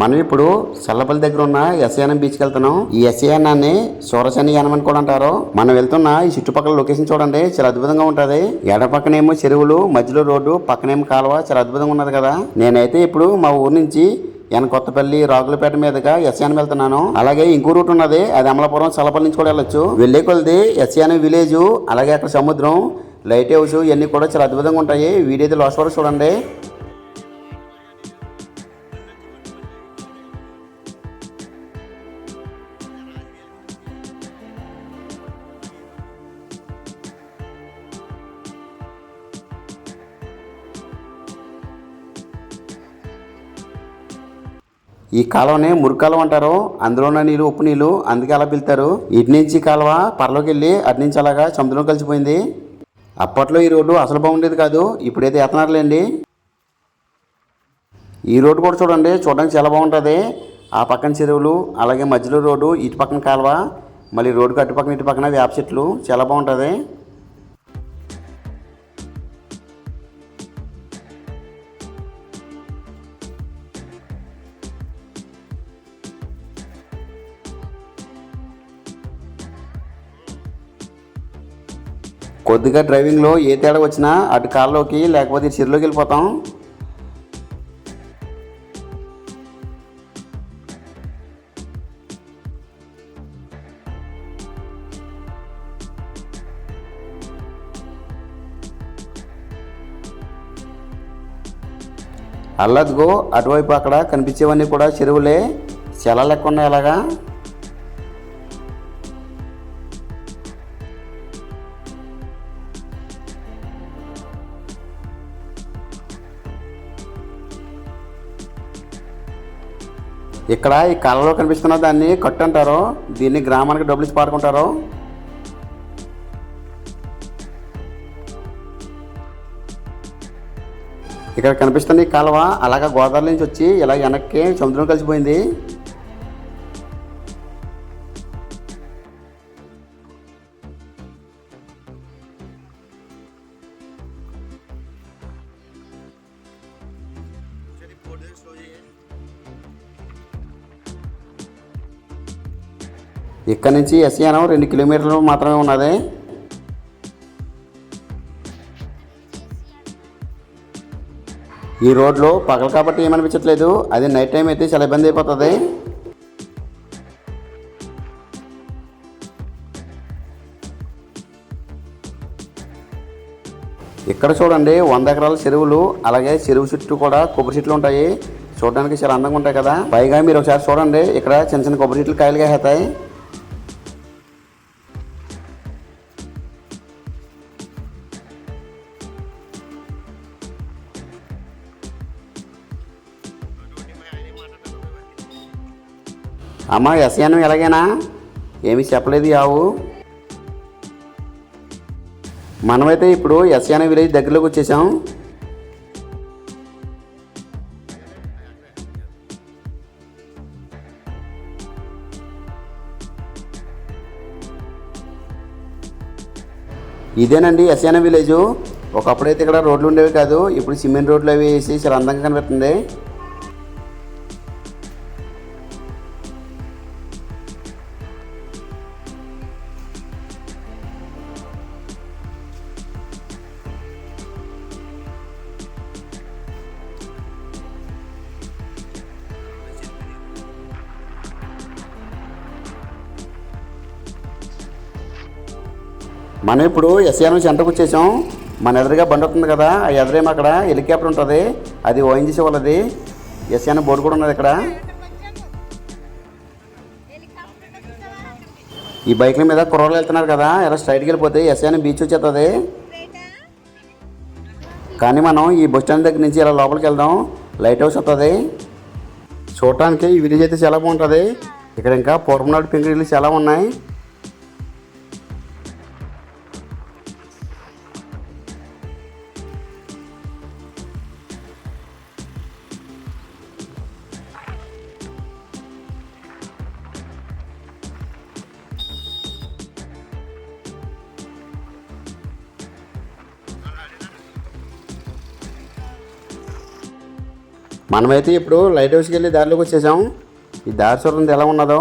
మనం ఇప్పుడు సల్లపల్లి దగ్గర ఉన్న ఎస్ఏఎన్ బీచ్కి వెళ్తున్నాం. ఈ ఎస్ఏఎన్ అని సూరసని యానం అని కూడా అంటారు. మనం వెళ్తున్న ఈ చుట్టుపక్కల లొకేషన్ చూడండి చాలా అద్భుతంగా ఉంటుంది. ఎడ పక్కనేమో చెరువులు మధ్యలో రోడ్డు పక్కనేమో కాలువ చాలా అద్భుతంగా ఉన్నది కదా. నేనైతే ఇప్పుడు మా ఊరు నుంచి ఎన్ కొత్తపల్లి రాగులపేట మీదుగా ఎస్యాన్ వెళ్తున్నాను. అలాగే ఇంకో రూట్ ఉన్నది అది అమలాపురం చల్లపల్లి నుంచి కూడా వెళ్ళొచ్చు. వెళ్ళే కొలది ఎస్యాన్ విలేజ్ అలాగే అక్కడ సముద్రం లైట్ హౌస్ ఇవన్నీ కూడా చాలా అద్భుతంగా ఉంటాయి. వీడియో అయితే లాస్ట్ వరకు చూడండి. ఈ కాలువనే మురికాలువ అంటారు. అందులో ఉన్న నీళ్ళు ఉప్పు నీళ్ళు అందుకే అలా పిలుతారు. ఇటు నుంచి కాలువ పరలోకి వెళ్ళి అటు నుంచి అలాగా సముద్రం కలిసిపోయింది. అప్పట్లో ఈ రోడ్డు అసలు బాగుండేది కాదు. ఇప్పుడైతే ఎత్తనారులేండి. ఈ రోడ్డు కూడా చూడండి చూడడానికి చాలా బాగుంటుంది. ఆ పక్కన చెరువులు అలాగే మధ్యలో రోడ్డు ఇటు పక్కన కాలువ మళ్ళీ రోడ్డుకి అటు పక్కన ఇటు పక్కన వేప చెట్లు చాలా బాగుంటుంది. కొద్దిగా డ్రైవింగ్లో ఏ తేడా వచ్చినా అటు కాల్లోకి లేకపోతే ఇటు చెరువులోకి వెళ్ళిపోతాం. అల్లదిగో అటువైపు అక్కడ కనిపించేవన్నీ కూడా చెరువులే. చాలా లెక్క ఉన్నాయి అలాగా? ఇక్కడ ఈ కళ్ళలో కనిపిస్తున్న దాన్ని కట్టు అంటారు దీన్ని గ్రామానికి డబ్బులు ఇచ్చి పాడుకుంటారు. ఇక్కడ కనిపిస్తున్న ఈ కాలువ అలాగ గోదావరి నుంచి వచ్చి ఇలా వెనక్కి సముద్రం కలిసిపోయింది. ఇక్కడ నుంచి ఎస్యానం రెండు కిలోమీటర్లు మాత్రమే ఉన్నది. ఈ రోడ్లో పగలు కాబట్టి ఏమనిపించట్లేదు. అది నైట్ టైం అయితే చాలా ఇబ్బంది అయిపోతుంది. ఇక్కడ చూడండి వంద ఎకరాల చెరువులు అలాగే చెరువు చుట్టూ కూడా కొబ్బరి చెట్లు ఉంటాయి. చూడడానికి చాలా అందంగా ఉంటాయి కదా. పైగా మీరు ఒకసారి చూడండి ఇక్కడ చిన్న చిన్న కొబ్బరి చెట్లు కాయలుగా అవుతాయి అమ్మ ఎస్యానం ఎలాగైనా? ఏమీ చెప్పలేదు యావు? మనమైతే ఇప్పుడు ఎస్యానం విలేజ్ దగ్గరలోకి వచ్చేసాం. ఇదేనండి ఎస్యానం విలేజ్. ఒకప్పుడైతే ఇక్కడ రోడ్లు ఉండేవి కాదు ఇప్పుడు సిమెంట్ రోడ్లు అవి వేసి చాలా అందంగా కనిపిస్తుంది మనం ఇప్పుడు ఎస్ఆర్ఎం సెంటర్కి వచ్చేసాం. మన ఎదురుగా బండి వస్తుంది కదా ఆ ఎదురేమో అక్కడ హెలికాప్టర్ ఉంటుంది. అది ఓఎన్జీసీ వాళ్ళది. ఎస్ఆర్ఎం బోర్డు కూడా ఉన్నది ఇక్కడ. ఈ బైక్ల మీద కుర్రోళ్ళు వెళ్తున్నారు కదా ఇలా స్ట్రైట్కి వెళ్ళిపోతే ఎస్ఆర్ఎం బీచ్ వచ్చేస్తుంది కానీ మనం ఈ బస్ స్టాండ్ దగ్గర నుంచి ఇలా లోపలికి వెళ్దాం. లైట్ హౌస్ వస్తుంది చూడటానికి ఈ విలేజ్ అయితే చాలా బాగుంటుంది. ఇక్కడ ఇంకా పూర్వం నాడు పెంకుడిల్లు చాలా ఉన్నాయి. మనమైతే ఇప్పుడు లైట్ హౌస్కి వెళ్ళి దారిలోకి వచ్చేసాం. ఈ దారి చూడండి ఎలా ఉన్నదో.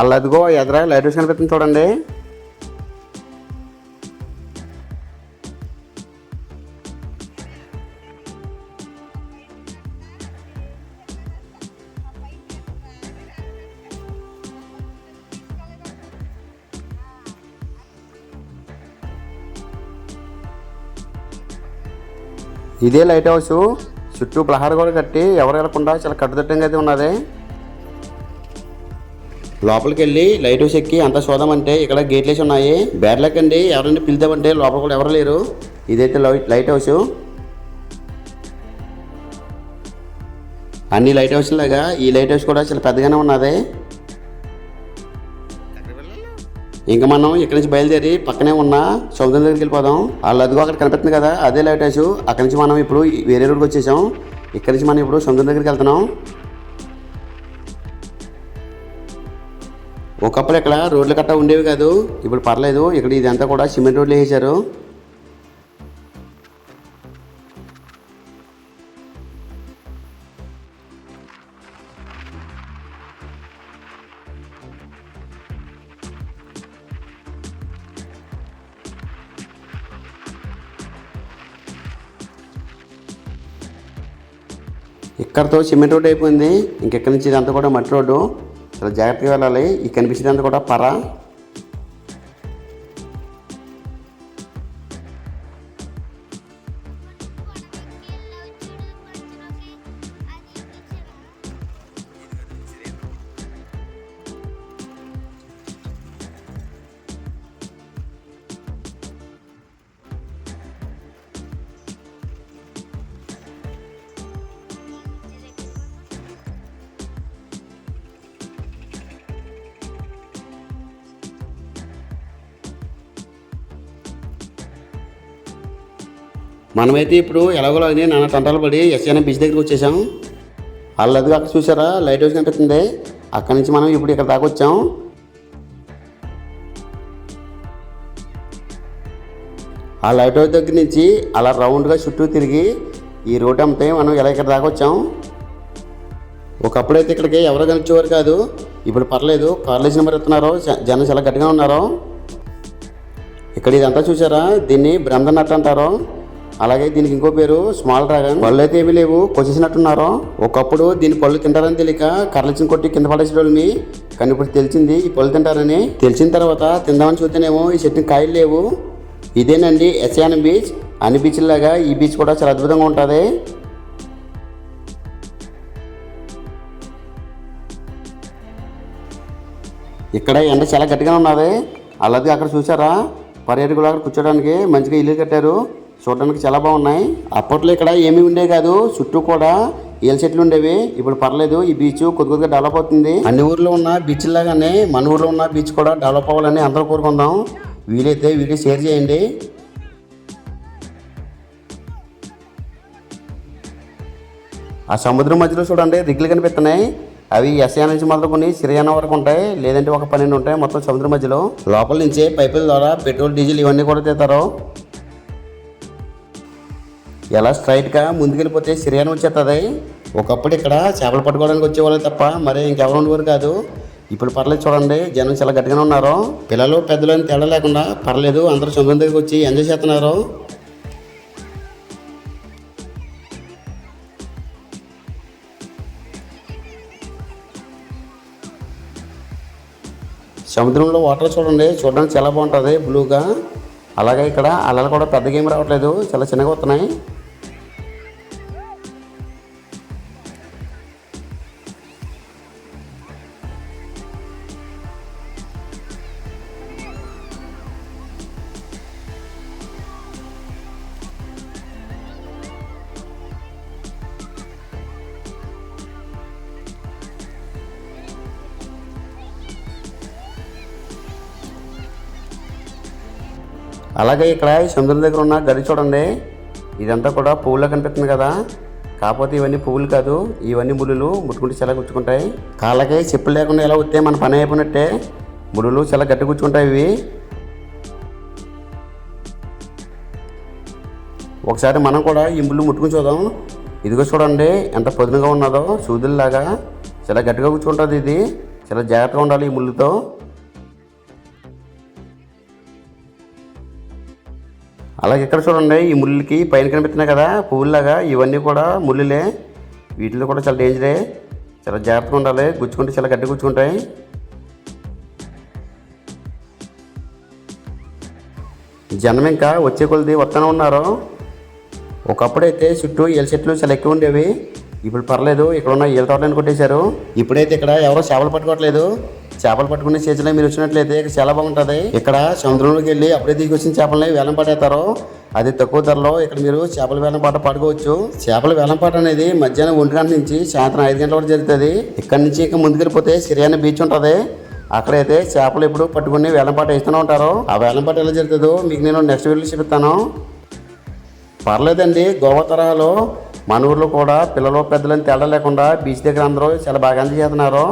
అల్లదిగో అదిగో ఎదురా లైట్ హౌస్ కనిపిస్తుంది చూడండి. ఇదే లైట్ హౌస్. చుట్టూ ప్రహార కూడా కట్టి ఎవరు వెళ్ళకుండా చాలా కట్టుదిట్టంగా అయితే ఉన్నది. లోపలికి వెళ్ళి లైట్ హౌస్ ఎక్కి అంతా చూద్దామంటే ఇక్కడ గేట్లేసి ఉన్నాయి. బ్యాడ్ అండి ఎవరైనా పిలుద్దామంటే లోపల కూడా ఎవరు లేరు. ఇదైతే లైట్ హౌస్. అన్ని లైట్ హౌస్ లాగా ఈ లైట్ హౌస్ కూడా చాలా పెద్దగానే ఉన్నది. ఇంకా మనం ఇక్కడ నుంచి బయలుదేరి పక్కనే ఉన్న సముద్రం దగ్గరికి వెళ్ళిపోదాం. వాళ్ళు అదిగో అక్కడ కనిపిస్తుంది కదా అదే లైట్ హౌస్ అక్కడి నుంచి మనం ఇప్పుడు వేరే రోడ్కి వచ్చేసాం. ఇక్కడి నుంచి మనం ఇప్పుడు సముద్రం దగ్గరికి వెళ్తున్నాం. ఒకప్పుడు ఇక్కడ రోడ్లు కట్ట ఉండేవి కాదు ఇప్పుడు పర్లేదు. ఇక్కడ ఇదంతా కూడా సిమెంట్ రోడ్లు వేసారు ఇక్కడతో సిమెంట్ రోడ్ అయిపోయింది. ఇంకెక్కడి నుంచి ఇదంతా కూడా మట్టి రోడ్డు. చాలా జాగ్రత్తగా వెళ్ళాలి. ఈ కనిపించేదంతా కూడా పర. మనమైతే ఇప్పుడు ఎలాగోలో అని నాన్న తంటాలు పడి ఎస్ఎన్ఎం బీచ్ దగ్గరికి వచ్చేసాం. వాళ్ళది అక్కడ చూసారా? లైట్ హౌస్ కనిపిస్తుంది అక్కడి నుంచి మనం ఇప్పుడు ఇక్కడ దాకా వచ్చాం. ఆ లైట్ హౌస్ దగ్గర నుంచి అలా రౌండ్గా చుట్టూ తిరిగి ఈ రోడ్ అమ్మితే మనం ఎలా ఇక్కడ దాకా వచ్చాం? ఒకప్పుడైతే ఇక్కడికి ఎవరు కనిపించేవారు కాదు. ఇప్పుడు పర్లేదు. కాలేజ్ నెంబర్ ఇస్తున్నారు జ- జనం చాలా గట్టిగా ఉన్నారు. ఇక్కడ ఇదంతా చూసారా? దీన్ని బ్రహ్మ అంటారు. అలాగే దీనికి ఇంకో పేరు స్మాల్ డ్రాగన్. పళ్ళు అయితే ఏమీ లేవు కొచ్చేసినట్టున్నారు ఒకప్పుడు దీని పళ్ళు తింటారని తెలియక కర్లచిన కొట్టి కింద పడేసేటోళ్ళమి కానీ ఇప్పుడు తెలిసింది ఈ పళ్ళు తింటారని. తెలిసిన తర్వాత తిందామని చూస్తేనేమో ఈ చెట్టుని కాయలు లేవు. ఇదేనండి ఎస్యానం బీచ్. అన్ని బీచ్ లాగా ఈ బీచ్ కూడా చాలా అద్భుతంగా ఉంటుంది. ఇక్కడ ఎండ చాలా గట్టిగా ఉన్నది. అలాగే అక్కడ చూసారా పర్యాటకులు అక్కడ కూర్చోడానికి మంచిగా ఇల్లు కట్టారు. చూడడానికి చాలా బాగున్నాయి. అప్పట్లో ఇక్కడ ఏమీ ఉండే కాదు. చుట్టూ కూడా ఏల చెట్లు ఉండేవి. ఇప్పుడు పర్లేదు ఈ బీచ్ కొద్ది కొద్దిగా డెవలప్ అవుతుంది. అన్ని ఊర్లో ఉన్న బీచ్ లాగానే మన ఊర్లో ఉన్న బీచ్ కూడా డెవలప్ అవ్వాలని అందరూ కోరుకుందాం. వీలైతే వీడియో షేర్ చేయండి. ఆ సముద్రం మధ్యలో చూడండి రిగ్లు కనిపిస్తున్నాయి. అవి ఎస్ఐ నుంచి మొదలుకొని సిరియానా వరకు ఉంటాయి. లేదంటే ఒక పన్నెండు ఉంటాయి మొత్తం సముద్రం మధ్యలో. లోపల నుంచే పైపుల ద్వారా పెట్రోల్ డీజిల్ ఇవన్నీ కూడా తీస్తారు. ఎలా స్ట్రైట్గా ముందుకెళ్ళిపోతే సిరియాని వచ్చేస్తుంది ఒకప్పుడు ఇక్కడ చేపలు పట్టుకోవడానికి వచ్చేవాళ్ళు తప్ప మరి ఇంకెవరు ఉండేవారు కాదు. ఇప్పుడు పర్లేదు చూడండి జనం చాలా గట్టిగానే ఉన్నారు. పిల్లలు పెద్దలు అని తేడా లేకుండా పర్లేదు అందరూ సముద్రం దగ్గరికి వచ్చి ఎంజాయ్ చేస్తున్నారు. సముద్రంలో వాటర్ చూడండి చూడడానికి చాలా బాగుంటుంది బ్లూగా అలాగే ఇక్కడ అలలు కూడా పెద్దగా ఏమి రావట్లేదు చాలా చిన్నగా వస్తున్నాయి. అలాగే ఇక్కడ ఈ చంద్రుని దగ్గర ఉన్న గది చూడండి. ఇదంతా కూడా పువ్వులా కనిపిస్తుంది కదా. కాకపోతే ఇవన్నీ పువ్వులు కాదు. ఇవన్నీ ముడులు ముట్టుకుంటే చాలా గుచ్చుకుంటాయి. కాళ్ళకి చెప్పులు లేకుండా ఎలా వస్తే మన పని అయిపోయినట్టే. ముడులు చాలా గట్టి గుచ్చుకుంటాయి ఇవి. ఒకసారి మనం కూడా ఈ ముళ్ళు ముట్టుకుని చూద్దాం. ఇదిగో చూడండి ఎంత పొదునగా ఉన్నదో. సూదుల్లాగా చాలా గట్టిగా కూర్చుంటుంది ఇది. చాలా జాగ్రత్తగా ఉండాలి ఈ ముళ్ళుతో. అలాగే ఇక్కడ చూడండి ఈ ముళ్ళకి పైన కనిపిస్తున్నాయి కదా పువ్వులాగా ఇవన్నీ కూడా ముళ్ళులే. వీటిలో కూడా చాలా డేంజరే చాలా జాగ్రత్తగా ఉండాలి. గుచ్చుకుంటే చాలా గడ్డి గుచ్చుకుంటాయి. జనం ఇంకా వచ్చే కొలది వస్తూనే ఉన్నారు. ఒకప్పుడైతే చుట్టూ ఎల్ చెట్లు చాలా ఎక్కువ ఉండేవి. ఇప్పుడు పర్లేదు ఇక్కడ ఉన్న ఈల తోటలను కొట్టేశారు. ఇప్పుడైతే ఇక్కడ ఎవరో చేపలు పట్టుకోవట్లేదు. చేపలు పట్టుకునే సీజన్లో మీరు వచ్చినట్లయితే ఇక్కడ చాలా బాగుంటుంది. ఇక్కడ సముద్రంలోకి వెళ్ళి అప్పుడే తీసుకొచ్చిన చేపలని వేలం పడేస్తారు అది తక్కువ ధరలో ఇక్కడ మీరు చేపల వేలం పాట పాడుకోవచ్చు. చేపల వేలం పాట అనేది మధ్యాహ్నం ఒంటి గంట నుంచి సాయంత్రం ఐదు గంటల వరకు జరుగుతుంది. ఇక్కడ నుంచి ఇంకా ముందుకెళ్ళిపోతే సిరియాన బీచ్ ఉంటుంది. అక్కడైతే చేపలు ఎప్పుడు పట్టుకుని వేలం పాట వేస్తూనే ఉంటారు. ఆ వేలం పాట ఎలా జరుగుతుందో మీకు నేను నెక్స్ట్ వీడియో చూపిస్తాను. పర్లేదండి గోవా తరహాలో మన ఊర్లో కూడా పిల్లలు పెద్దలని తేడా లేకుండా బీచ్ దగ్గర అందరూ చాలా బాగా అందజేస్తున్నారు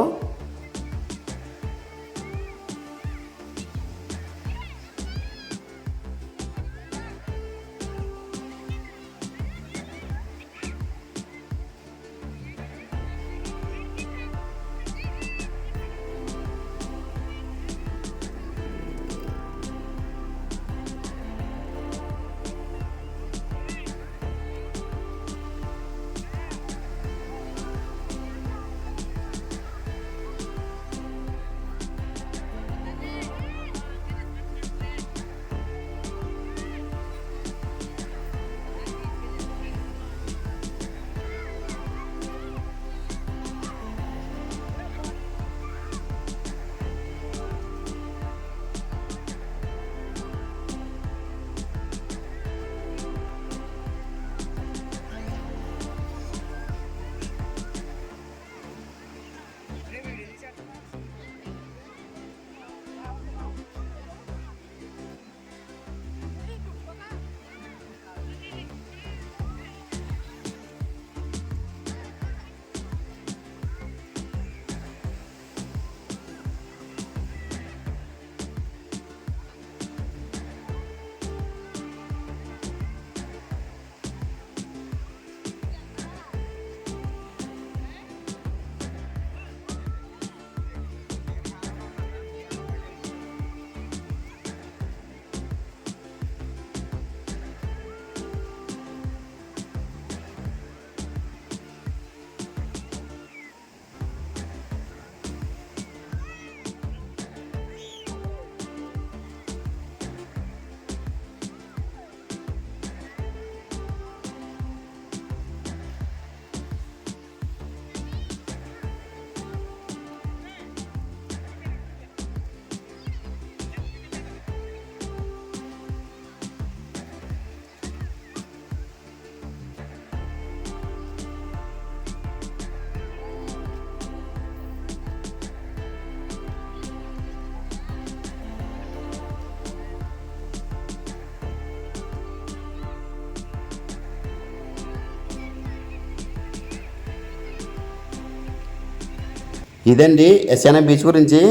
ఇదండి ఎస్ఎన్ఐ బీచ్ గురించి.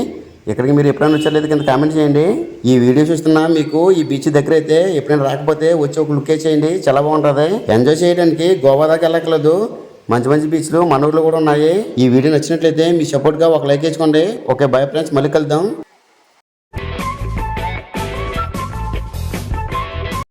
ఇక్కడికి మీరు ఎప్పుడైనా వచ్చారు కింద కామెంట్ చేయండి. ఈ వీడియో చూస్తున్నా మీకు ఈ బీచ్ దగ్గర అయితే ఎప్పుడైనా రాకపోతే వచ్చి ఒక లుక్ చేయండి. చాలా బాగుంటుంది. ఎంజాయ్ చేయడానికి గోవా దాకా వెళ్ళట్లేదు మంచి మంచి బీచ్లు మన ఊర్లో కూడా ఉన్నాయి. ఈ వీడియో నచ్చినట్లయితే మీ సపోర్ట్గా ఒక లైక్ వేసుకోండి. ఓకే బై ఫ్రెండ్స్ మళ్ళీ కలుద్దాం.